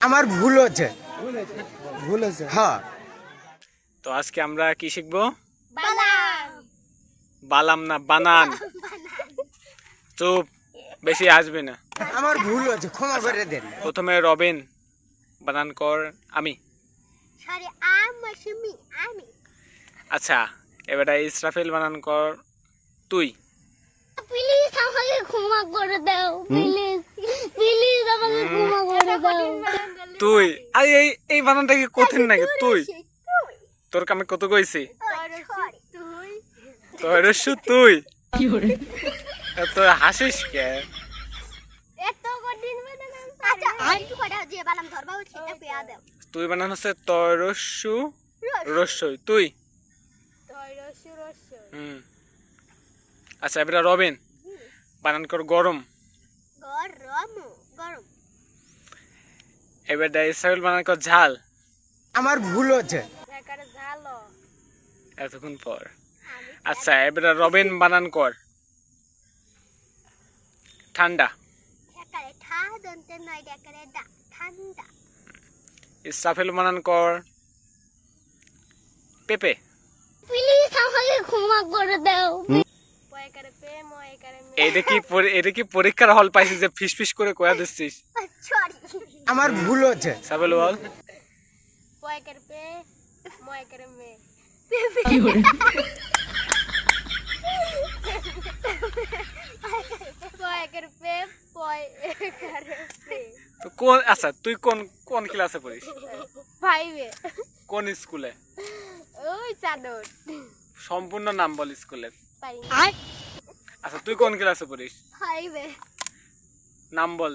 আমার ভুল হচ্ছে ভুল আছে হ্যাঁ। তো আজকে আমরা কি শিখব? বালাম না বানান। চুপ বেশি আসবে না। আমার ভুল হচ্ছে ক্ষমা করে দেন। প্রথমে রবিন বানান কর আমি। সরি আমি সুমি আমি আচ্ছা এবারে ইসরাফিল বানান কর তুই। প্লিজ আমাকে ক্ষমা করে দাও প্লিজ প্লিজ আমাকে দাও তুই। এই এই বানানটা কি কঠিন নাকি? তুই। তোর আমি কত কইছি? তোর শু তুই। এত হাসিস কে? এত আচ্ছা তুই বানান হচ্ছে তরস্যু রস্যই। তুই? হুম। আচ্ছা এবারে রবিন বানান কর গরম। গরম গরম। এবারে ইসরাফিল বানান কর ঝাল। আমার ভুল হচ্ছে। এতক্ষণ পর। আচ্ছা এবারে রবিন বানান কর। ঠান্ডা। ইসরাফিল বানান কর। পেপে। প্লিজ আমাকে ক্ষমা করে দাও। এটা কি এটা কি পরীক্ষার হল পাইছিস যে ফিস ফিস করে কয়া দিচ্ছিস? আমার ভুল হচ্ছে। সাবেল বল। কোন আচ্ছা তুই কোন কোন ক্লাসে পড়িস? ফাইভে কোন স্কুলে ওই চাদর। সম্পূর্ণ নাম বল স্কুলের পারি আচ্ছা তুই কোন ক্লাসে পড়িস? ফাইভে নাম বল।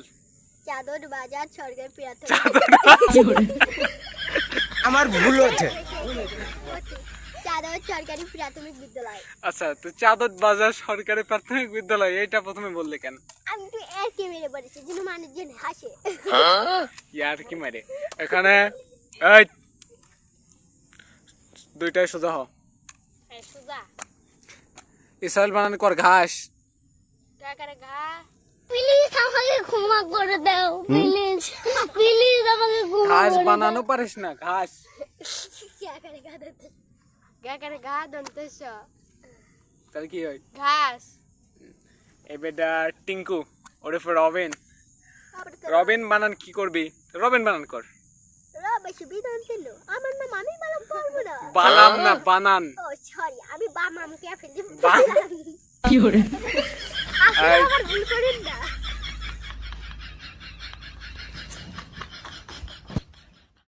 চাদর বাজার সরকার প্রাথমিক আমার ভুল হচ্ছে। চাদর সরকারি প্রাথমিক বিদ্যালয়। আচ্ছা তুই চাদর বাজার সরকারি প্রাথমিক বিদ্যালয় এইটা প্রথমে বললি কেন? আমি তো এর কে মেরে পড়েছি যেন মানুষজন হাসে। ইয়ার কি মারে? এখানে এই দুইটাই সোজা হ। সুজা। ইসরায়েল বানান কর ঘাস। ঘাস। বানানো পারিস না ঘাস। তাহলে কি হয়? ঘাস। এবেটা টিঙ্কু ওরে ফর রবিন। রবিন বানান কি করবি? রবিন বানান কর। বালাম না বানান। বাম আমকে ফেলি বাম। আপনি এই। আমার ভুল করেন না